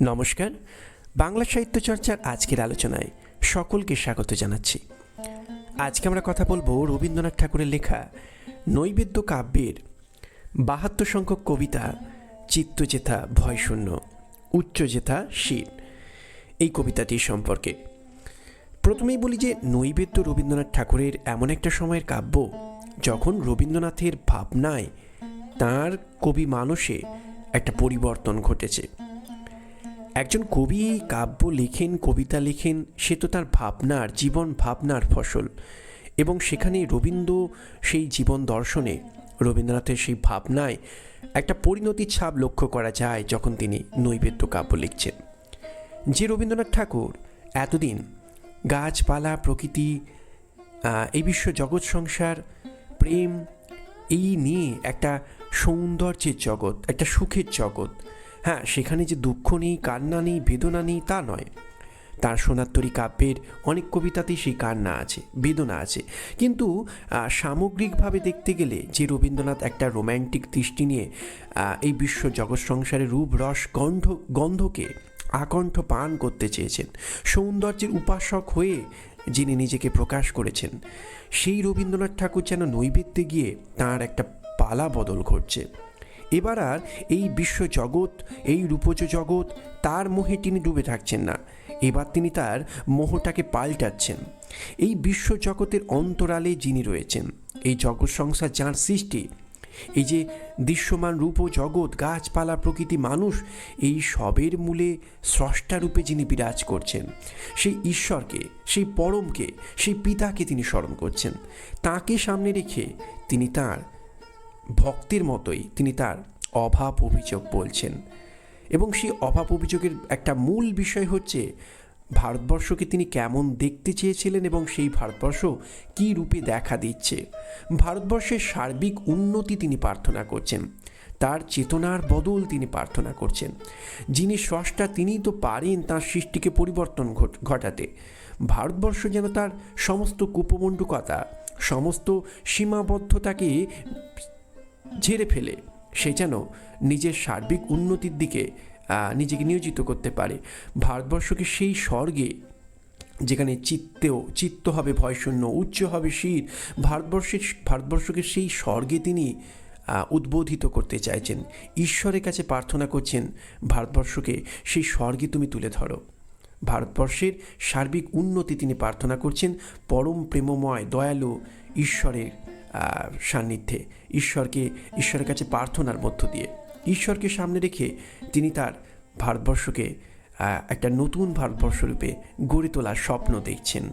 নমস্কার। বাংলা সাহিত্য চর্চার আজকের আলোচনায় সকলকে স্বাগত জানাচ্ছি। আজকে আমরা কথা বলব রবীন্দ্রনাথ ঠাকুরের লেখা নৈবেদ্য কাব্যের বাহাত্তর সংখ্যক কবিতা চিত্তজেথা ভয়শূন্য, উচ্চজেথা শীত এই কবিতাটি সম্পর্কে। প্রথমেই বলি যে নৈবেদ্য রবীন্দ্রনাথ ঠাকুরের এমন একটা সময়ের কাব্য যখন রবীন্দ্রনাথের ভাবনায় তার কবি মানসে একটা পরিবর্তন ঘটেছে। একজন কবি কাব্য লেখেন, কবিতা লেখেন, সে তো তার ভাবনার, জীবন ভাবনার ফসল। এবং সেখানে রবীন্দ্র সেই জীবন দর্শনে, রবীন্দ্রনাথের সেই ভাবনায় একটা পরিণতির ছাপ লক্ষ্য করা যায় যখন তিনি নৈবেদ্য কাব্য লিখছেন। যে রবীন্দ্রনাথ ঠাকুর এতদিন গাছপালা, প্রকৃতি এই বিশ্ব জগৎ সংসার, প্রেম, এই নিয়ে একটা সৌন্দর্যের জগৎ, একটা সুখের জগৎ হ্যাঁ সেখানে যে দুঃখ নেই, কান্না নেই, বেদনা নেই, তা নয়। তার সোনাত্তরী কাব্যের অনেক কবিতাতেই সেই কান্না আছে, বেদনা আছে। কিন্তু সামগ্রিকভাবে দেখতে গেলে যে রবীন্দ্রনাথ একটা রোম্যান্টিক দৃষ্টি নিয়ে এই বিশ্ব জগৎ সংসারের রূপ, রস, গন্ধ, গন্ধকে আকণ্ঠ পান করতে চেয়েছেন, সৌন্দর্যের উপাসক হয়ে যিনি নিজেকে প্রকাশ করেছেন, সেই রবীন্দ্রনাথ ঠাকুর যেন নৈবেদ্যে গিয়ে তার একটা পালা বদল ঘটছে। এবার আর এই বিশ্ব জগৎ এই রূপজ জগৎ তার মোহে তিনি ডুবে থাকছেন না। এবার তিনি তার মোহটাকে পাল্টাচ্ছেন। এই বিশ্ব জগতের অন্তরালে যিনি রয়েছেন, এই জগৎ সংসার যাঁর সৃষ্টি, এই যে দৃশ্যমান রূপ জগৎ গাছপালা, প্রকৃতি, মানুষ, এই সবের মূলে স্রষ্টা রূপে যিনি বিরাজ করছেন, সেই ঈশ্বরকে, সেই পরমকে, সেই পিতাকে তিনি স্মরণ করছেন। তাকে সামনে রেখে তিনি তার ভক্তের মতোই তিনি তার অভাব অভিযোগ বলছেন। এবং সেই অভাব অভিযোগের একটা মূল বিষয় হচ্ছে, ভারতবর্ষকে তিনি কেমন দেখতে চেয়েছিলেন এবং সেই ভারতবর্ষ কী রূপে দেখা দিচ্ছে? ভারতবর্ষের সার্বিক উন্নতি তিনি প্রার্থনা করছেন, তার চেতনার বদল তিনি প্রার্থনা করছেন। যিনি স্রষ্টা তিনিই তো পারেন তার সৃষ্টিকে পরিবর্তন ঘট- ঘটাতে। ভারতবর্ষ যেন তার সমস্ত কুপমণ্ডুকতা, সমস্ত সীমাবদ্ধতাকে ঝেড়ে ফেলে। সে যেন নিজের সার্বিক উন্নতির দিকে নিজেকে নিয়োজিত করতে পারে। ভারতবর্ষকে সেই স্বর্গে, যেখানে চিত্তেও, চিত্ত হবে ভয়শূন্য, উচ্চ হবে শির ভারতবর্ষের, ভারতবর্ষকে সেই স্বর্গে তিনি উদ্বোধিত করতে চাইছেন। ঈশ্বরের কাছে প্রার্থনা করছেন, ভারতবর্ষকে সেই স্বর্গে তুমি তুলে ধরো। ভারতবর্ষের সার্বিক উন্নতি তিনি প্রার্থনা করছেন, পরম প্রেমময়, দয়ালু ঈশ্বরের সান্নিধ্যে ঈশ্বরকে, ঈশ্বরের কাছে প্রার্থনার মধ্য দিয়ে। ঈশ্বরকে সামনে রেখে তিনি তার ভারতবর্ষকে একটা নতুন ভারতবর্ষ রূপে গড়ে তোলার স্বপ্ন দেখছেন।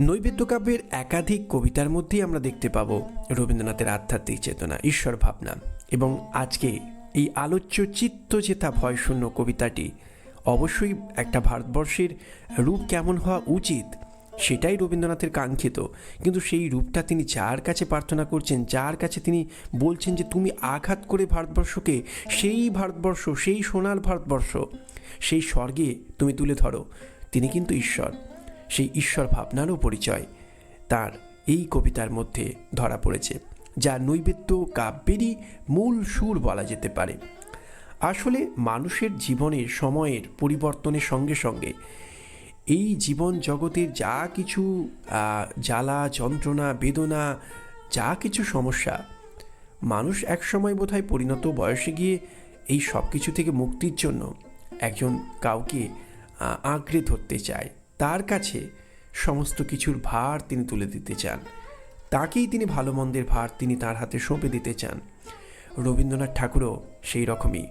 নৈবেদ্য কাব্যের একাধিক কবিতার মধ্যেই আমরা দেখতে পাব রবীন্দ্রনাথের আধ্যাত্মিক চেতনা, ঈশ্বর ভাবনা এবং আজকে এই আলোচ্য চিত্তচেতা ভয়শূন্য কবিতাটি অবশ্যই একটা ভারতবর্ষের রূপ কেমন হওয়া উচিত সেটাই রবীন্দ্রনাথের কাঙ্ক্ষিত। কিন্তু সেই রূপটা তিনি যার কাছে প্রার্থনা করছেন, যার কাছে তিনি বলছেন যে তুমি আঘাত করে ভারতবর্ষকে, সেই ভারতবর্ষ, সেই সোনার ভারতবর্ষ, সেই স্বর্গে তুমি তুলে ধরো, তিনি কিন্তু ঈশ্বর। সেই ঈশ্বর ভাবনারও পরিচয় তার এই কবিতার মধ্যে ধরা পড়েছে, যা নৈবেদ্য কাব্যেরই মূল সুর বলা যেতে পারে। আসলে মানুষের জীবনের সময়ের পরিবর্তনের সঙ্গে সঙ্গে এই জীবন জগতের যা কিছু জ্বালা, যন্ত্রণা, বেদনা, যা কিছু সমস্যা, মানুষ একসময় বোধহয় পরিণত বয়সে গিয়ে এই সব কিছু থেকে মুক্তির জন্য একজন কাউকে আঁকড়ে ধরতে চায়। তার কাছে সমস্ত কিছুর ভার তিনি তুলে দিতে চান। তাকেই তিনি ভালো মন্দের ভার তিনি তার হাতে সঁপে দিতে চান। রবীন্দ্রনাথ ঠাকুরও সেই রকমই,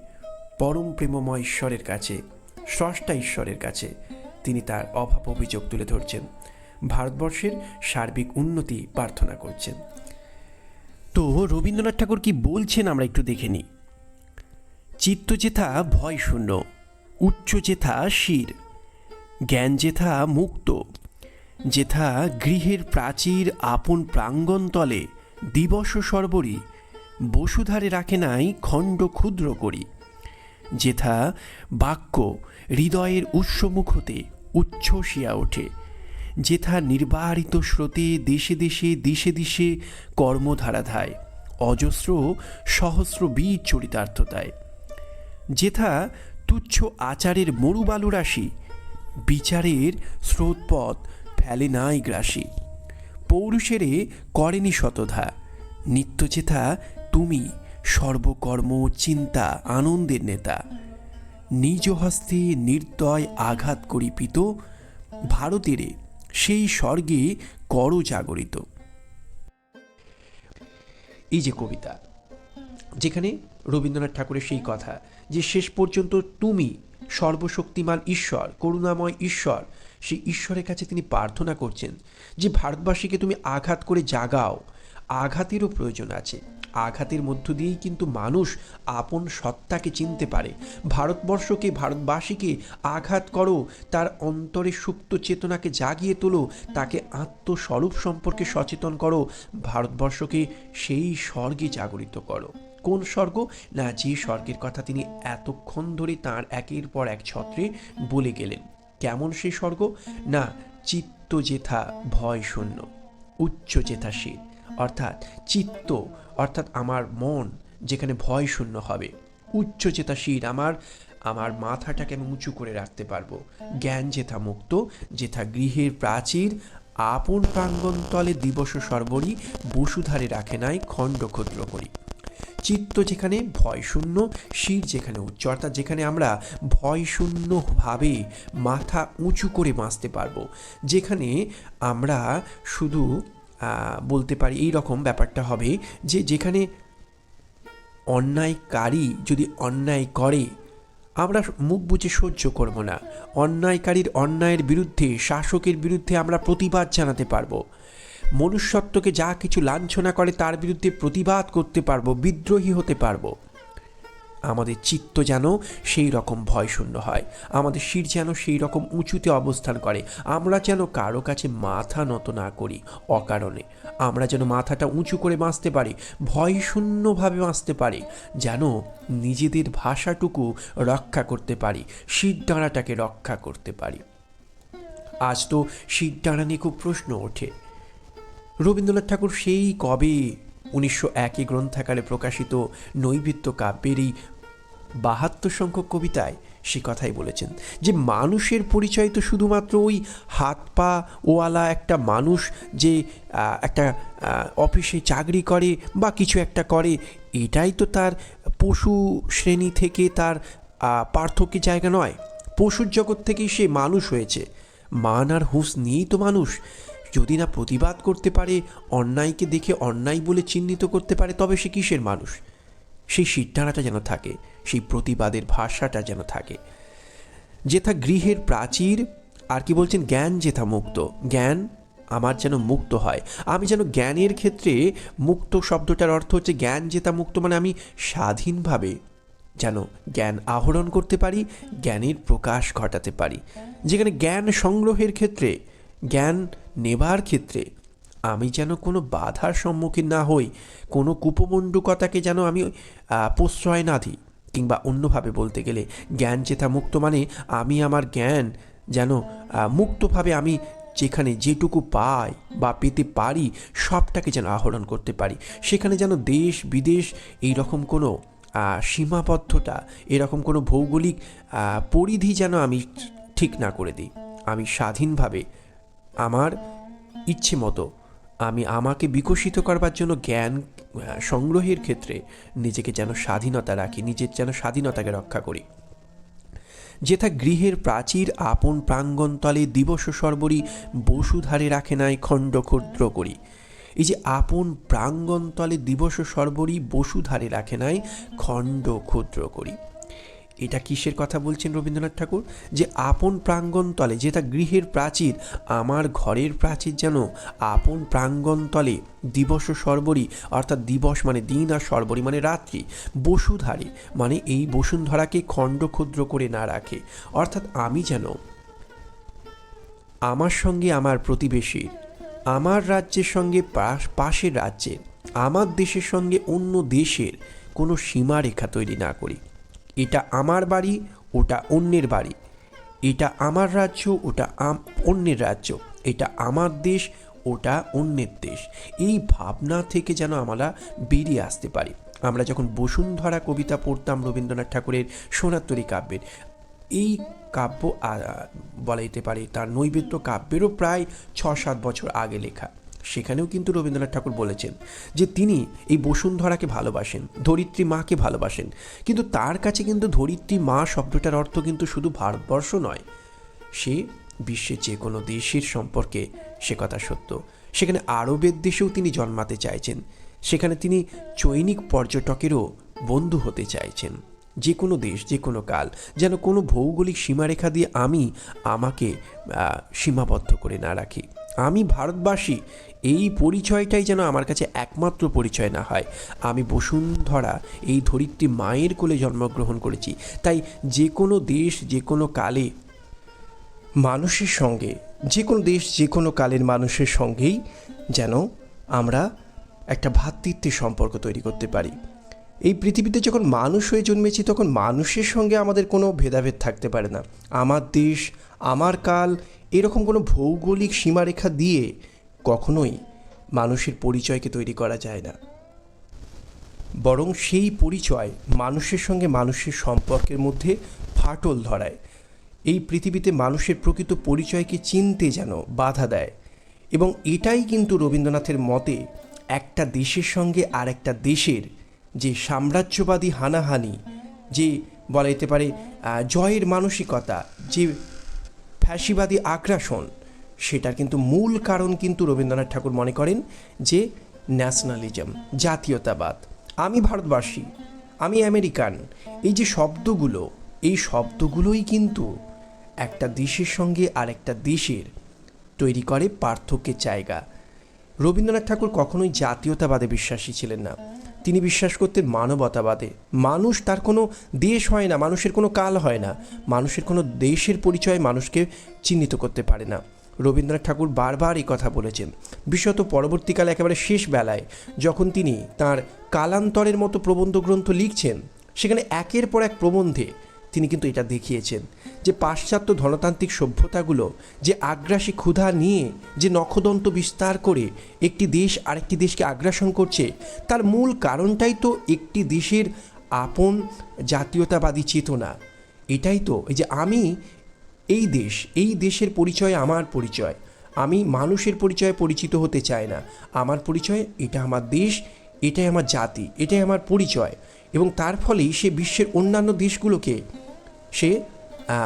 পরম প্রেমময় ঈশ্বরের কাছে, স্রষ্টা ঈশ্বরের কাছে তিনি তার অভাব অভিযোগ তুলে ধরছেন। ভারতবর্ষের সার্বিক উন্নতি প্রার্থনা করছেন। তো রবীন্দ্রনাথ ঠাকুর কি বলছেন আমরা একটু দেখে নিই। চিত্তচেথা ভয় শূন্য, উচ্চ চেথা শির, জ্ঞান জেথা মুক্ত, যেথা গৃহের প্রাচীর আপন প্রাঙ্গণ তলে দিবস সর্বরি, বসুধারে রাখে নাই খণ্ড ক্ষুদ্র করি, যেথা বাক্য হৃদয়ের উৎসমুখ হতে উচ্ছ্বসিয়া ওঠে, যেথা নির্বাহিত স্রোতে দেশে দেশে দিশে দিশে কর্মধারা ধায় অজস্র সহস্র বীজ চরিতার্থতায়। যেথা তুচ্ছ আচারের মরুবালু রাশি, বিচারের স্রোতপথ ফেলে নাই গ্রাসী। পৌরুষেরে করেনি শতধা নিত্যচেতা তুমি সর্বকর্ম চিন্তা আনন্দের নেতা। নিজ হস্তে নির্দয় আঘাত করিপিত, ভারতেরে সেই স্বর্গে কর জাগরিত। এই যে কবিতা, যেখানে রবীন্দ্রনাথ ঠাকুরের সেই কথা যে শেষ পর্যন্ত তুমি সর্বশক্তিমান ঈশ্বর, করুণাময় ঈশ্বর, সেই ঈশ্বরের কাছে তিনি প্রার্থনা করছেন যে ভারতবাসীকে তুমি আঘাত করে জাগাও, আঘাতেরও প্রয়োজন আছে। আঘাতের মধ্য দিয়েই কিন্তু মানুষ আপন সত্তাকে চিনতে পারে। ভারতবর্ষকে, ভারতবাসীকে আঘাত করো, তার অন্তরে সুপ্ত চেতনাকে জাগিয়ে তোলো, তাকে আত্মস্বরূপ সম্পর্কে সচেতন করো, ভারতবর্ষকে সেই স্বর্গে জাগরিত করো। কোন স্বর্গ? না, যে স্বর্গের কথা তিনি এতক্ষণ ধরে তার একের পর এক ছত্রে বলে গেলেন। কেমন সেই স্বর্গ? না চিত্ত জেথা ভয় শূন্য উচ্চ জেথাশীল অর্থাৎ চিত্ত, অর্থাৎ আমার মন, যেখানে ভয় শূন্য হবে। উচ্চ চেতাশীল আমার আমার মাথাটাকে আমি উঁচু করে রাখতে পারব। জ্ঞান যেথা মুক্ত, যেথা গৃহের প্রাচীর, আপন প্রাঙ্গণতলে দিবস সর্বরী, বসুধারে রাখে নাই খণ্ড ক্ষুদ্র করি চিত্ত যেখানে ভয় শূন্য, শির যেখানে উচ্চ, অর্থাৎ যেখানে আমরা ভয় শূন্যভাবে মাথা উঁচু করে বাঁচতে পারব। যেখানে আমরা শুধু বলতে পারি এই রকম ব্যাপারটা হবে যে যেখানে অন্যায়কারী যদি অন্যায় করে, আমরা মুখ বুঝে সহ্য করব না। অন্যায়কারীর অন্যায়ের বিরুদ্ধে, শাসকের বিরুদ্ধে আমরা প্রতিবাদ জানাতে পারব। মনুষ্যত্বকে যা কিছু লাঞ্ছনা করে, তার বিরুদ্ধে প্রতিবাদ করতে পারব, বিদ্রোহী হতে পারব। আমাদের চিত্ত যেন সেই রকম ভয়শূন্য হয়। আমাদের শির যেন সেই রকম উঁচুতে অবস্থান করে। আমরা যেন কারও কাছে মাথা নত না করি অকারণে। আমরা যেন মাথাটা উঁচু করে বাঁচতে পারি, ভয়শূন্যভাবে বাঁচতে পারি, যেন নিজেদের ভাষাটুকু রক্ষা করতে পারি, শির দাঁড়াটাকে রক্ষা করতে পারি। আজ তো শির দাঁড়া নিয়ে খুব প্রশ্ন ওঠে। রবীন্দ্রনাথ ঠাকুর সেই কবে উনিশশো একই গ্রন্থাকারে প্রকাশিত নৈবেদ্য কাব্যের এই বাহাত্তর সংখ্যক কবিতায় সে কথাই বলেছেন যে মানুষের পরিচয় তো শুধুমাত্র ওই হাত পা ওয়ালা একটা মানুষ যে একটা অফিসে চাকরি করে বা কিছু একটা করে, এটাই তো তার পশু শ্রেণি থেকে তার পার্থক্যের জায়গা নয়। পশুর জগৎ থেকেই সে মানুষ হয়েছে। মান আর হুঁশ নিয়েই তো মানুষ। যদি না প্রতিবাদ করতে পারে, অন্যায়কে দেখে অন্যায় বলে চিহ্নিত করতে পারে, তবে সে কিসের মানুষ? সেই সিদ্ধারাটা যেন থাকে, সেই প্রতিবাদের ভাষাটা যেন থাকে। যেথা গৃহের প্রাচীর, আর কি বলছেন, জ্ঞান যেথা মুক্ত। জ্ঞান আমার যেন মুক্ত হয়। আমি যেন জ্ঞানের ক্ষেত্রে মুক্ত শব্দটার অর্থ হচ্ছে জ্ঞান যেটা মুক্ত মানে আমি স্বাধীনভাবে যেন জ্ঞান আহরণ করতে পারি, জ্ঞানের প্রকাশ ঘটাতে পারি। যেখানে জ্ঞান সংগ্রহের ক্ষেত্রে, জ্ঞান নেবার ক্ষেত্রে আমি যেন কোনো বাধার সম্মুখীন না হই, কোনো কুপমণ্ডুকতাকে যেন আমি প্রশ্রয় না দিই। কিংবা অন্যভাবে বলতে গেলে, জ্ঞান চেতা মুক্ত মানে আমি আমার জ্ঞান যেন মুক্তভাবে আমি যেখানে যেটুকু পাই বা পেতে পারি, সবটাকে যেন আহরণ করতে পারি। সেখানে যেন দেশ, বিদেশ এই রকম কোনো সীমাবদ্ধতা, এরকম কোনো ভৌগোলিক পরিধি যেন আমি ঠিক না করে দিই। আমি স্বাধীনভাবে আমার ইচ্ছে মতো আমি আমাকে বিকশিত করবার জন্য জ্ঞান সংগ্রহের ক্ষেত্রে নিজেকে যেন স্বাধীনতা রাখি, নিজের যেন স্বাধীনতাকে রক্ষা করি। যেথা গৃহের প্রাচীর আপন প্রাঙ্গণতলে দিবস সর্বরী বসুধারে রাখে নাই খণ্ড ক্ষুদ্র করি। এই যে আপন প্রাঙ্গণতলে দিবস সর্বরী বসুধারে রাখে নাই খণ্ড ক্ষুদ্র করি। এটা কিসের কথা বলছেন রবীন্দ্রনাথ ঠাকুর? যে আপন প্রাঙ্গণতলে যেটা গৃহের প্রাচীর, আমার ঘরের প্রাচীর যেন আপন প্রাঙ্গণতলে দিবস সর্বরী, অর্থাৎ দিবস মানে দিন আর সর্বরী মানে রাত্রি, বসুধারে মানে এই বসুন্ধরাকে খণ্ড ক্ষুদ্র করে না রাখে। অর্থাৎ আমি যেন আমার সঙ্গে আমার প্রতিবেশীর, আমার রাজ্যের সঙ্গে পাশ- পাশের রাজ্যের, আমার দেশের সঙ্গে অন্য দেশের কোনো সীমারেখা তৈরি না করি। এটা আমার বাড়ি, ওটা অন্যের বাড়ি। এটা আমার রাজ্য, ওটা অন্যের রাজ্য। এটা আমার দেশ, ওটা অন্যের দেশ। এই ভাবনা থেকে যেন আমরা বেরিয়ে আসতে পারি। আমরা যখন বসুন্ধরা কবিতা পড়তাম রবীন্দ্রনাথ ঠাকুরের সোনাত্তরী কাব্যের, এই কাব্য বলা যেতে পারে তার নৈবেদ্য কাব্যেরও প্রায় ছ সাত বছর আগে লেখা। সেখানেও কিন্তু রবীন্দ্রনাথ ঠাকুর বলেছেন যে তিনি এই বসুন্ধরাকে ভালোবাসেন, ধরিত্রী মাকে ভালোবাসেন। কিন্তু তার কাছে কিন্তু ধরিত্রী মা শব্দটার অর্থ কিন্তু শুধু ভারতবর্ষ নয়। সে বিশ্বের যে কোনো দেশের সম্পর্কে সে কথা সত্য। সেখানে আরবের দেশেও তিনি জন্মাতে চাইছেন। সেখানে তিনি চৈনিক পর্যটকেরও বন্ধু হতে চাইছেন। যে কোনো দেশ, যে কোনো কাল, যেন কোনো ভৌগোলিক সীমারেখা দিয়ে আমি আমাকে সীমাবদ্ধ করে না রাখি। আমি ভারতবাসী এই পরিচয়টাই যেন আমার কাছে একমাত্র পরিচয় না হয়। আমি বসুন্ধরা এই ধরিত্রী মায়ের কোলে জন্মগ্রহণ করেছি। তাই যে কোনো দেশ যে কোনো কালে মানুষের সঙ্গে যে কোনো দেশ যে কোনো কালের মানুষের সঙ্গেই যেন আমরা একটা ভ্রাতৃত্বের সম্পর্ক তৈরি করতে পারি। এই পৃথিবীতে যখন মানুষ হয়ে জন্মেছি, তখন মানুষের সঙ্গে আমাদের কোনো ভেদাভেদ থাকতে পারে না। আমার দেশ, আমার কাল, এরকম কোনো ভৌগোলিক সীমারেখা দিয়ে কখনোই মানুষের পরিচয়কে তৈরি করা যায় না। বরং সেই পরিচয় মানুষের সঙ্গে মানুষের সম্পর্কের মধ্যে ফাটল ধরায়। এই পৃথিবীতে মানুষের প্রকৃত পরিচয়কে চিনতে যেন বাধা দেয়। এবং এটাই কিন্তু রবীন্দ্রনাথের মতে একটা দেশের সঙ্গে আর একটা দেশের যে সাম্রাজ্যবাদী হানাহানি, যে বলা যেতে পারে জয়ের মানসিকতা, যে ফ্যাসিবাদী আগ্রাসন সেটার কিন্তু মূল কারণ কিন্তু রবীন্দ্রনাথ ঠাকুর মনে করেন যে ন্যাশনালিজম জাতীয়তাবাদ। আমি ভারতবাসী, আমি আমেরিকান, এই যে শব্দগুলো, এই শব্দগুলোই কিন্তু একটা দেশের সঙ্গে আর একটা দেশের তৈরি করে পার্থক্যের জায়গা। রবীন্দ্রনাথ ঠাকুর কখনোই জাতীয়তাবাদে বিশ্বাসী ছিলেন না। তিনি বিশ্বাস করতেন মানবতাবাদে। মানুষ তার কোনো দেশ হয় না, মানুষের কোনো কাল হয় না। মানুষের কোনো দেশের পরিচয় মানুষকে চিহ্নিত করতে পারে না। রবীন্দ্রনাথ ঠাকুর বারবার এই কথা বলেছেন। বিশেষত পরবর্তীকালে একেবারে শেষ বেলায় যখন তিনি তার কালান্তরের মতো প্রবন্ধ গ্রন্থ লিখছেন, সেখানে একের পর এক প্রবন্ধে তিনি কিন্তু এটা দেখিয়েছেন যে পাশ্চাত্য ধনতান্ত্রিক সভ্যতাগুলো যে আগ্রাসী ক্ষুধা নিয়ে যে নখদন্ত বিস্তার করে একটি দেশ আরেকটি দেশকে আগ্রাসন করছে, তার মূল কারণটাই তো একটি দেশের আপন জাতীয়তাবাদী চেতনা। এটাই তো, এই যে আমি এই দেশ, এই দেশের পরিচয় আমার পরিচয়। আমি মানুষের পরিচয়ে পরিচিত হতে চাই না। আমার পরিচয়, এটা আমার দেশ, এটাই আমার জাতি, এটাই আমার পরিচয়। এবং তার ফলেই সে বিশ্বের অন্যান্য দেশগুলোকে সে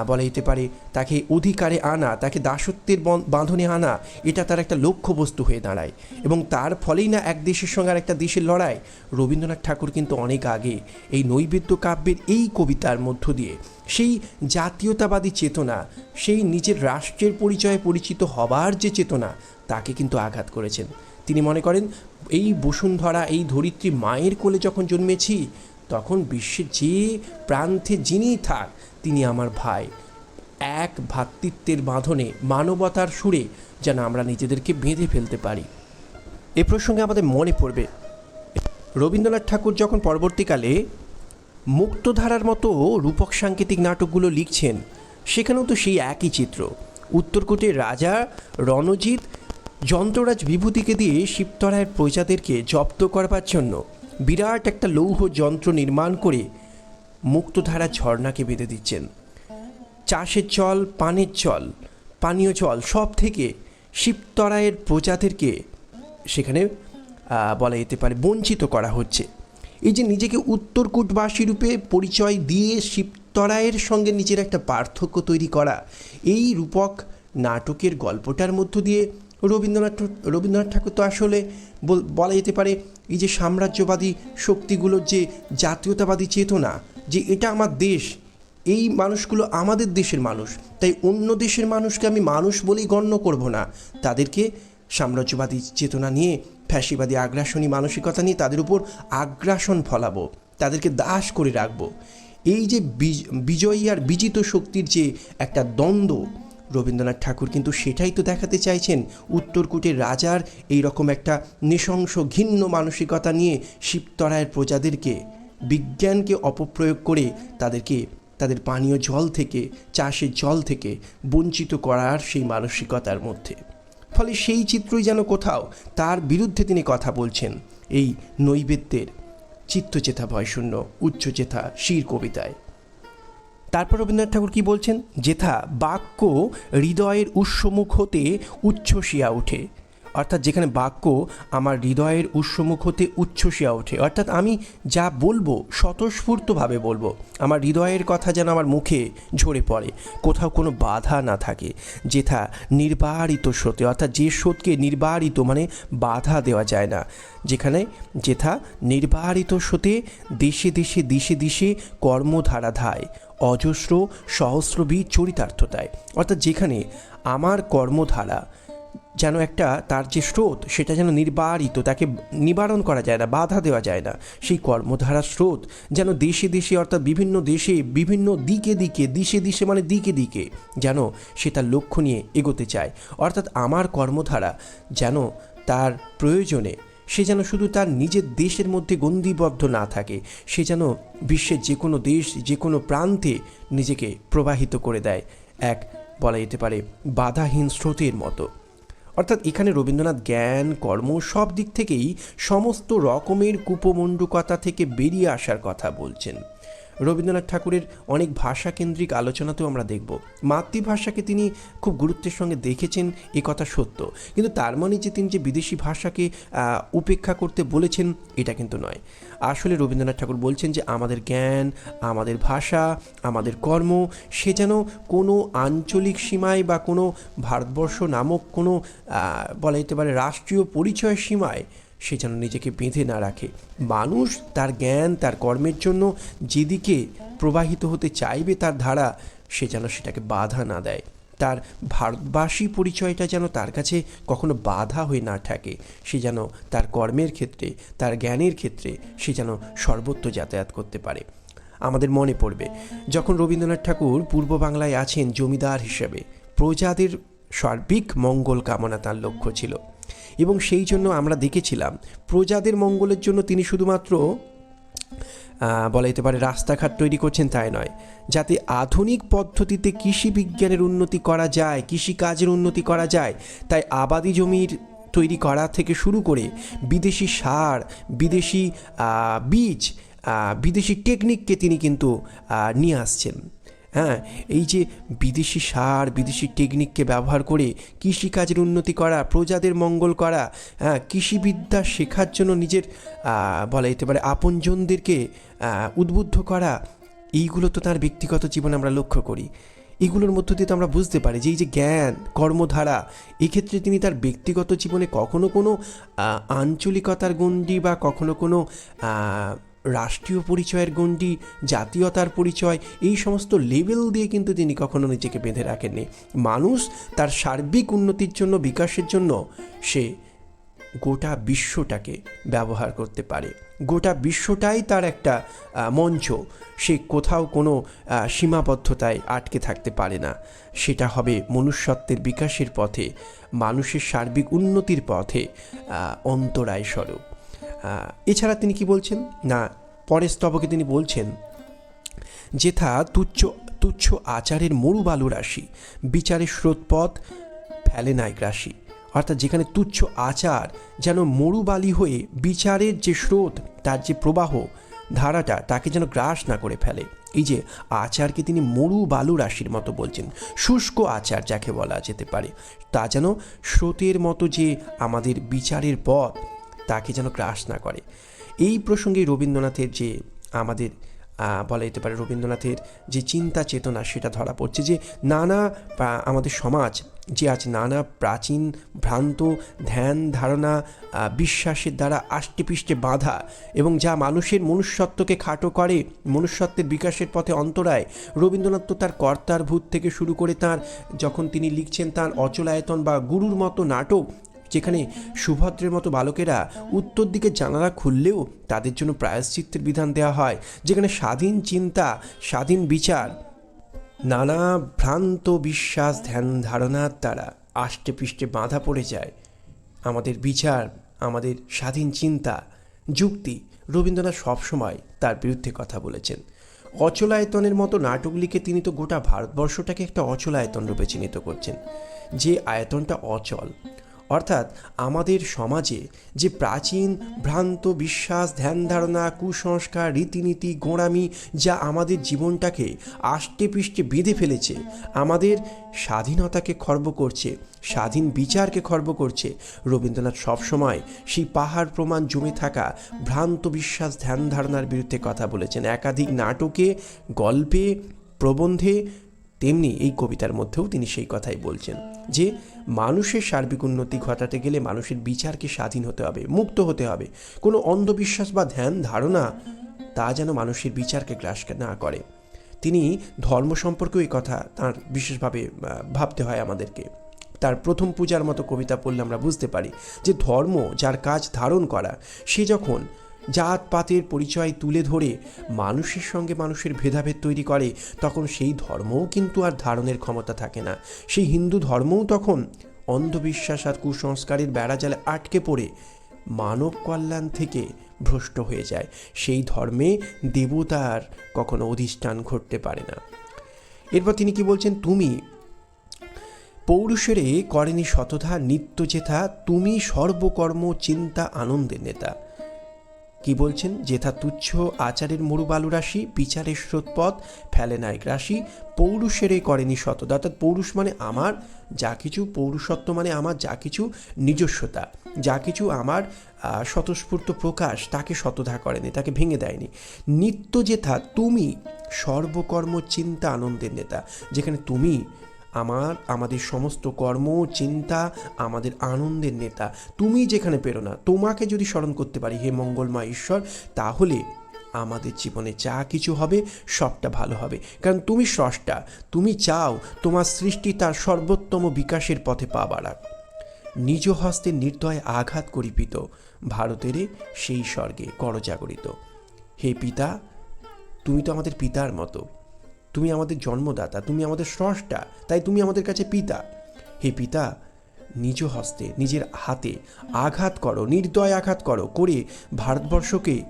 বলা যেতে পারে, তাকে অধিকারে আনা, তাকে দাসত্বের বাঁধনে আনা, এটা তার একটা লক্ষ্যবস্তু হয়ে দাঁড়ায়। এবং তার ফলেই না এক দেশের সঙ্গে আর একটা দেশের লড়াই। রবীন্দ্রনাথ ঠাকুর কিন্তু অনেক আগে এই নৈবেদ্য কাব্যের এই কবিতার মধ্য দিয়ে সেই জাতীয়তাবাদী চেতনা, সেই নিজের রাষ্ট্রের পরিচয়ে পরিচিত হবার যে চেতনা, তাকে কিন্তু আঘাত করেছেন। তিনি মনে করেন, এই বসুন্ধরা, এই ধরিত্রী মায়ের কোলে যখন জন্মেছি তখন বিশ্বের যে প্রান্তে যিনি থাক, তিনি আমার ভাই। এক ভ্রাতৃত্বের বাঁধনে, মানবতার সুরে যেন আমরা নিজেদেরকে বেঁধে ফেলতে পারি। এ প্রসঙ্গে আমাদের মনে পড়বে, রবীন্দ্রনাথ ঠাকুর যখন পরবর্তীকালে মুক্তধারার মতো রূপক সাংকেতিক নাটকগুলো লিখছেন, সেখানেও তো সেই একই চিত্র। উত্তরকূটের রাজা রণজিৎ যন্ত্ররাজ বিভূতিকে দিয়ে শিবতরায়ের প্রজাদেরকে জব্দ করবার জন্য বিরাট একটা লৌহ যন্ত্র নির্মাণ করে মুক্তধারা ঝর্ণাকে বেঁধে দিচ্ছেন। চাষের জল পানের জল পানীয় জল সব থেকে শিবতরায়ের প্রজাদেরকে সেখানে বলা যেতে পারে, বঞ্চিত করা হচ্ছে। এই যে নিজেকে উত্তরকূটবাসী রূপে পরিচয় দিয়ে শিবতরায়ের সঙ্গে নিজের একটা পার্থক্য তৈরি করা, এই রূপক নাটকের গল্পটার মধ্য দিয়ে রবীন্দ্রনাথ রবীন্দ্রনাথ ঠাকুর তো আসলে বল- যেতে পারে এই যে সাম্রাজ্যবাদী শক্তিগুলোর যে জাতীয়তাবাদী চেতনা, যে এটা আমার দেশ, এই মানুষগুলো আমাদের দেশের মানুষ, তাই অন্য দেশের মানুষকে আমি মানুষ বলেই গণ্য করব না। তাদেরকে সাম্রাজ্যবাদী চেতনা নিয়ে, ফ্যাসিবাদী আগ্রাসনী মানসিকতা নিয়ে তাদের উপর আগ্রাসন ফলাবো, তাদেরকে দাস করে রাখব। এই যে বিজ- বিজয়ী আর বিজিত শক্তির যে একটা দ্বন্দ্ব রবীন্দ্রনাথ ঠাকুর কিন্তু সেটাই তো দেখাতে চাইছেন উত্তরকূটের রাজার এই রকম একটা নৃশংস ঘিন্ন মানসিকতা নিয়ে শিবতরায়ের প্রজাদেরকে, বিজ্ঞানকে অপপ্রয়োগ করে তাদেরকে, তাদের পানীয় জল থেকে, চাষের জল থেকে বঞ্চিত করার সেই মানসিকতার মধ্যে। ফলে সেই চিত্রই যেন কোথাও তার বিরুদ্ধে তিনি কথা বলছেন, এই নৈবেদ্যের চিত্তচেতা ভয়শূন্য উচ্চচেতা শির কবিতায় তারপর রবীন্দ্রনাথ ঠাকুর কি বলছেন? যেথা বাক্য হৃদয়ের উৎসমুখ হতে উচ্ছ্বসিয়া ওঠে অর্থাৎ যেখানে বাক্য আমার হৃদয়ের উৎসমুখ হতে উচ্ছ্বসিয়া ওঠে। অর্থাৎ আমি যা বলব, স্বতঃস্ফূর্তভাবে বলব, আমার হৃদয়ের কথা যেন আমার মুখে ঝরে পড়ে, কোথাও কোনো বাধা না থাকে, যেথা নির্বারিত স্রোতে, অর্থাৎ যে স্রোতকে নির্বারিত মানে বাধা দেওয়া যায় না, যেখানে যেথা নির্বারিত স্রোতে দেশে দেশে দিশে দিশে কর্মধারা ধায়, অজস্র সহস্রবীর চরিতার্থতায় অর্থাৎ যেখানে আমার কর্মধারা যেন একটা তার যে স্রোত, সেটা যেন নির্বারিত, তাকে নিবারণ করা যায় না, বাধা দেওয়া যায় না। সেই কর্মধারার স্রোত যেন দেশে দেশে, অর্থাৎ বিভিন্ন দেশে, বিভিন্ন দিকে দিকে, দিশে দিশে মানে দিকে দিকে, যেন সে তার লক্ষ্য নিয়ে এগোতে চায়। অর্থাৎ আমার কর্মধারা যেন তার প্রয়োজনে, সে যেন শুধু তার নিজের দেশের মধ্যে গন্ডিবদ্ধ না থাকে, সে যেন বিশ্বের যে কোনো দেশ যে কোনো প্রান্তে নিজেকে প্রবাহিত করে দেয়। এক বলা যেতে পারে, বাধাহীন স্রোতের মতো। অর্থাৎ এখানে রবীন্দ্রনাথ জ্ঞান, কর্ম সব দিক থেকেই সমস্ত রকমের কুপমণ্ডুকতা থেকে বেরিয়ে আসার কথা বলছেন। রবীন্দ্রনাথ ঠাকুরের অনেক ভাষা কেন্দ্রিক আলোচনাতেও আমরা দেখব। মাতৃভাষাকে তিনি খুব গুরুত্বের সঙ্গে দেখেছেন, এ কথা সত্য। কিন্তু তার মানে যে তিনি যে বিদেশি ভাষাকে উপেক্ষা করতে বলেছেন, এটা কিন্তু নয়। আসলে রবীন্দ্রনাথ ঠাকুর বলছেন যে, আমাদের জ্ঞান, আমাদের ভাষা, আমাদের কর্ম, সে যেন কোনো আঞ্চলিক সীমায় বা কোনো ভারতবর্ষ নামক কোনো বলা যেতে পারে রাষ্ট্রীয় পরিচয় সীমায় সে যেন নিজেকে বেঁধে না রাখে। মানুষ তার জ্ঞান, তার কর্মের জন্য যেদিকে প্রবাহিত হতে চাইবে তার ধারা, সে যেন সেটাকে বাধা না দেয়। তার ভারতবাসী পরিচয়টা যেন তার কাছে কখনো বাধা হয়ে না থাকে। সে যেন তার কর্মের ক্ষেত্রে, তার জ্ঞানের ক্ষেত্রে সে যেন সর্বত্র যাতায়াত করতে পারে। আমাদের মনে পড়বে, যখন রবীন্দ্রনাথ ঠাকুর পূর্ব বাংলায় আছেন জমিদার হিসেবে, প্রজাদের সার্বিক মঙ্গল কামনা তার লক্ষ্য ছিল। এবং সেই জন্য আমরা দেখেছিলাম, প্রজাদের মঙ্গলের জন্য তিনি শুধুমাত্র বলা যেতে পারে রাস্তাঘাট তৈরি করছেন তাই নয়, যাতে আধুনিক পদ্ধতিতে কৃষি বিজ্ঞানের উন্নতি করা যায় কৃষিকাজের উন্নতি করা যায়, তাই আবাদি জমির তৈরি করা থেকে শুরু করে বিদেশি সার, বিদেশি বীজ বিদেশি টেকনিককে তিনি কিন্তু নিয়ে আসছেন। হ্যাঁ এই যে বিদেশি সার, বিদেশি টেকনিককে ব্যবহার করে কৃষিকাজের উন্নতি করা, প্রজাদের মঙ্গল করা হ্যাঁ কৃষিবিদ্যা শেখার জন্য নিজের বলা যেতে পারে আপনজনদেরকে উদ্বুদ্ধ করা, এইগুলো তো তার ব্যক্তিগত জীবনে আমরা লক্ষ্য করি। এগুলোর মধ্য দিয়ে তো আমরা বুঝতে পারি যে এই যে জ্ঞান, কর্মধারা, এক্ষেত্রে তিনি তার ব্যক্তিগত জীবনে কখনো কোনো আঞ্চলিকতার গণ্ডি বা কখনো কোনো রাষ্ট্রীয় পরিচয়ের গণ্ডি, জাতীয়তার পরিচয়, এই সমস্ত লেভেল দিয়ে কিন্তু তিনি কখনো নিজেকে বেঁধে রাখেননি। মানুষ তার সার্বিক উন্নতির জন্য, বিকাশের জন্য সে গোটা বিশ্বটাকে ব্যবহার করতে পারে। গোটা বিশ্বটাই তার একটা মঞ্চ। সে কোথাও কোনো সীমাবদ্ধতায় আটকে থাকতে পারে না। সেটা হবে মনুষ্যত্বের বিকাশের পথে, মানুষের সার্বিক উন্নতির পথে অন্তরায় স্বরূপ। এছাড়া তিনি কি বলছেন? না, পরের স্তবকে তিনি বলছেন, যেথা তুচ্ছ তুচ্ছ আচারের মরু বালু রাশি, বিচারের স্রোতপথ ফেলে নাই গ্রাসী অর্থাৎ যেখানে তুচ্ছ আচার যেন মরুবালি হয়ে বিচারের যে স্রোত, তার যে প্রবাহ ধারাটা, তাকে যেন গ্রাস না করে ফেলে। এই যে আচারকে তিনি মরু বালু রাশির মতো বলছেন, শুষ্ক আচার যাকে বলা যেতে পারে, তা যেন স্রোতের মতো যে আমাদের বিচারের পথ তাকে যেন গ্রাস না করে। এই প্রসঙ্গে রবীন্দ্রনাথের যে আমাদের বলা যেতে পারে রবীন্দ্রনাথের যে চিন্তা চেতনা, সেটা ধরা পড়ছে যে নানা আমাদের সমাজ যে আজ নানা প্রাচীন ভ্রান্ত ধ্যান ধারণা বিশ্বাসের দ্বারা আষ্টেপৃষ্টে বাঁধা এবং যা মানুষের মনুষ্যত্বকে খাটো করে, মনুষ্যত্বের বিকাশের পথে অন্তরায়, রবীন্দ্রনাথ তো তার কর্তার ভূত থেকে শুরু করে তার, যখন তিনি লিখছেন তার অচলায়তন বা গুরুর মতো নাটক যেখানে সুভদ্রের মতো বালকেরা উত্তর দিকে জানালা খুললেও তাদের জন্য প্রায়শ্চিত্তের বিধান দেওয়া হয়, যেখানে স্বাধীন চিন্তা, স্বাধীন বিচার, নানা ভ্রান্ত বিশ্বাস, ধ্যান ধারণার দ্বারা আষ্টে পৃষ্ঠে বাঁধা পড়ে যায়। আমাদের বিচার, আমাদের স্বাধীন চিন্তা, যুক্তি, রবীন্দ্রনাথ সবসময় তার বিরুদ্ধে কথা বলেছেন। অচলায়তনের মতো নাটক লিখে তিনি তো গোটা ভারতবর্ষটাকে একটা অচলায়তন রূপে চিহ্নিত করছেন। যে আয়তনটা অচল অর্থাৎ আমাদের সমাজে যে প্রাচীন ভ্রান্ত বিশ্বাস, ধ্যান ধারণা, কুসংস্কার, রীতিনীতি, গোঁড়ামি যা আমাদের জীবনটাকে আষ্টে পৃষ্ঠে বেঁধে ফেলেছে, আমাদের স্বাধীনতাকে খর্ব করছে, স্বাধীন বিচারকে খর্ব করছে, রবীন্দ্রনাথ সবসময় সেই পাহাড় প্রমাণ জমে থাকা ভ্রান্ত বিশ্বাস, ধ্যান ধারণার বিরুদ্ধে কথা বলেছেন। একাধিক নাটকে, গল্পে, প্রবন্ধে তেমনি এই কবিতার মধ্যেও তিনি সেই কথাই বলছেন যে, মানুষের সার্বিক উন্নতি ঘটাতে গেলে মানুষের বিচারকে স্বাধীন হতে হবে, মুক্ত হতে হবে। কোনো অন্ধবিশ্বাস বা ধ্যান, ধারণা তা যেন মানুষের বিচারকে গ্রাস না করে। তিনি ধর্ম সম্পর্কেও এই কথা তার বিশেষভাবে ভাবতে হয় আমাদেরকে। তার প্রথম পূজার মতো কবিতা পড়লে আমরা বুঝতে পারি যে, ধর্ম যার কাজ ধারণ করা, সে যখন জাত পাতের পরিচয় তুলে ধরে মানুষের সঙ্গে মানুষের ভেদাভেদ তৈরি করে, তখন সেই ধর্মও কিন্তু আর ধারণের ক্ষমতা থাকে না। সেই হিন্দু ধর্মও তখন অন্ধবিশ্বাস আর কুসংস্কারের বেড়াজালে আটকে পড়ে, মানব কল্যাণ থেকে ভ্রষ্ট হয়ে যায়। সেই ধর্মে দেবতার কখনো অধিষ্ঠান ঘটতে পারে না। এরপর তিনি কি বলছেন? তুমি পৌরুষেরে করেনি শতধা নিত্য যেথা তুমি সর্বকর্ম, চিন্তা, আনন্দের নেতা। কি বলছেন? যেথা তুচ্ছ আচারের মরুবালু রাশি, বিচারের স্রোতপথ ফেলে নাই গ্রাসী পৌরুষেরে করেনি শতদা অর্থাৎ পৌরুষ মানে আমার, যা কিছু পৌরুষত্ব মানে আমার, যা কিছু নিজস্বতা, যা কিছু আমার স্বতঃস্ফূর্ত প্রকাশ, তাকে শতধা করেনি, তাকে ভেঙে দেয়নি। নিত্য যেথা তুমি সর্বকর্ম চিন্তা আনন্দের নেতা, যেখানে তুমি আমার, আমাদের সমস্ত কর্ম, চিন্তা, আমাদের আনন্দের নেতা। তুমি যেখানে পেরো না, তোমাকে যদি স্মরণ করতে পারি, হে মঙ্গলমা ঈশ্বর, তাহলে আমাদের জীবনে যা কিছু হবে, সবটা ভালো হবে। কারণ তুমি স্রষ্টা, তুমি চাও তোমার সৃষ্টি তার সর্বোত্তম বিকাশের পথে পা বাড়াক। নিজ হস্তে নির্দয় আঘাত করিপিত, ভারতেরে সেই স্বর্গে করজাগরিত। হে পিতা, তুমি তো আমাদের পিতার মতো। তুমি আমাদের জন্মদাতা, তুমি আমাদের স্রষ্টা, তাই তুমি আমাদের কাছে পিতা। হে পিতা, নিজ হস্তে, নিজের হাতে আঘাত করো, নির্দয় আঘাত করো, করে ভারতবর্ষকে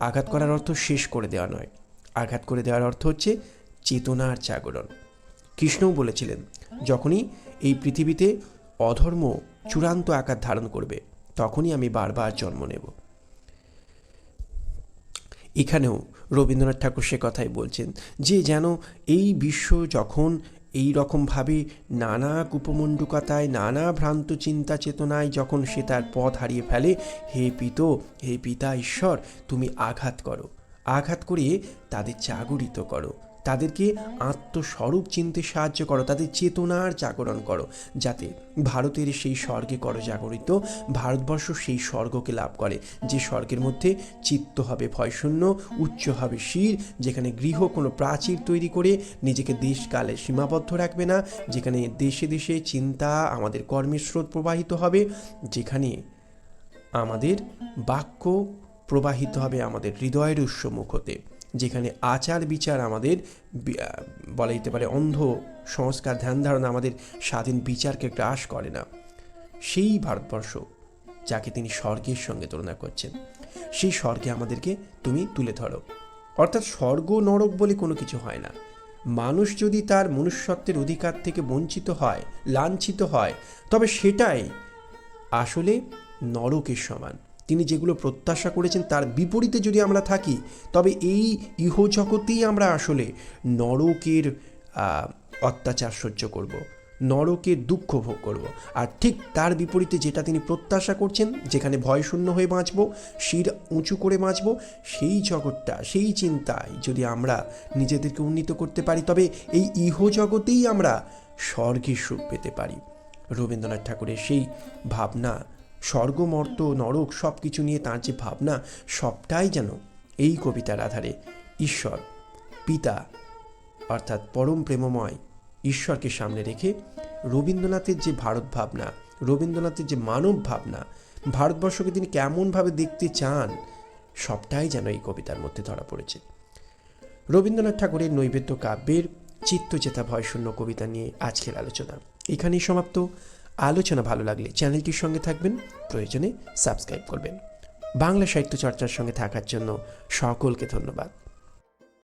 আঘাত করার অর্থ শেষ করে দেওয়া নয়। আঘাত করে দেওয়ার অর্থ হচ্ছে চেতনার জাগরণ। কৃষ্ণও বলেছিলেন, যখনই এই পৃথিবীতে অধর্ম চূড়ান্ত আকার ধারণ করবে, তখনই আমি বারবার জন্ম নেব। এখানেও রবীন্দ্রনাথ ঠাকুর সে কথাই বলছেন যে যেন এই বিশ্ব যখন এই রকমভাবে নানা কুপমণ্ডুকতায়, নানা ভ্রান্ত চিন্তা চেতনায় যখন সে তার পথ হারিয়ে ফেলে, হে পিত, হে পিতা ঈশ্বর, তুমি আঘাত করো। আঘাত করে তাদের জাগরিত করো। তাদেরকে আত্মস্বরূপ চিনতে সাহায্য করো, তাদের চেতনার জাগরণ করো, যাতে ভারতের সেই স্বর্গে করো জাগরিত ভারতবর্ষ সেই স্বর্গকে লাভ করে। যে স্বর্গের মধ্যে চিত্ত হবে ভয়শূন্য, উচ্চ হবে শির, যেখানে গৃহ কোনো প্রাচীর তৈরি করে নিজেকে দেশকালে সীমাবদ্ধ রাখবে না, যেখানে দেশে দেশে চিন্তা আমাদের কর্মের স্রোত প্রবাহিত হবে, যেখানে আমাদের বাক্য প্রবাহিত হবে আমাদের হৃদয়ের উৎসমুখ হতে। যেখানে আচার বিচার আমাদের বলা যেতে পারে অন্ধ সংস্কার, ধ্যান ধারণা আমাদের স্বাধীন বিচারকে গ্রাস করে না। সেই ভারতবর্ষ যাকে তিনি স্বর্গের সঙ্গে তুলনা করছেন, সেই স্বর্গে আমাদেরকে তুমি তুলে ধরো। অর্থাৎ স্বর্গ নরক বলে কোনো কিছু হয় না। মানুষ যদি তার মনুষ্যত্বের অধিকার থেকে বঞ্চিত হয়, লাঞ্ছিত হয়, তবে সেটাই আসলে নরকের সমান। তিনি যেগুলো প্রত্যাশা করেছেন তার বিপরীতে যদি আমরা থাকি, তবে এই ইহজগতেই আমরা আসলে নরকের অত্যাচার সহ্য করব, নরকের দুঃখ ভোগ করব। আর ঠিক তার বিপরীতে যেটা তিনি প্রত্যাশা করছেন, যেখানে ভয়শূন্য হয়ে বাঁচব, শির উঁচু করে বাঁচব, সেই জগৎটা, সেই চিন্তায় যদি আমরা নিজেদেরকে উন্নীত করতে পারি, তবে এই ইহ জগতেই আমরা স্বর্গের সুখ পেতে পারি। রবীন্দ্রনাথ ঠাকুরের সেই ভাবনা স্বর্গমর্ত নরক সব কিছু নিয়ে তাঁর যে ভাবনা, সবটাই যেন এই কবিতার আধারে ঈশ্বর, পিতা, অর্থাৎ পরম প্রেমময় ঈশ্বরকে সামনে রেখে রবীন্দ্রনাথের যে ভারত ভাবনা, রবীন্দ্রনাথের যে মানব ভাবনা, ভারতবর্ষকে তিনি কেমনভাবে দেখতে চান, সবটাই যেন এই কবিতার মধ্যে ধরা পড়েছে। রবীন্দ্রনাথ ঠাকুরের নৈবেদ্য কাব্যের চিত্তচেতা ভয়শূন্য কবিতা নিয়ে আজকের আলোচনা এখানেই সমাপ্ত। আলোচনা ভালো লাগলে চ্যানেলটির সঙ্গে থাকবেন, প্রয়োজনে সাবস্ক্রাইব করবেন। বাংলা সাহিত্য চর্চার সঙ্গে থাকার জন্য সকলকে ধন্যবাদ।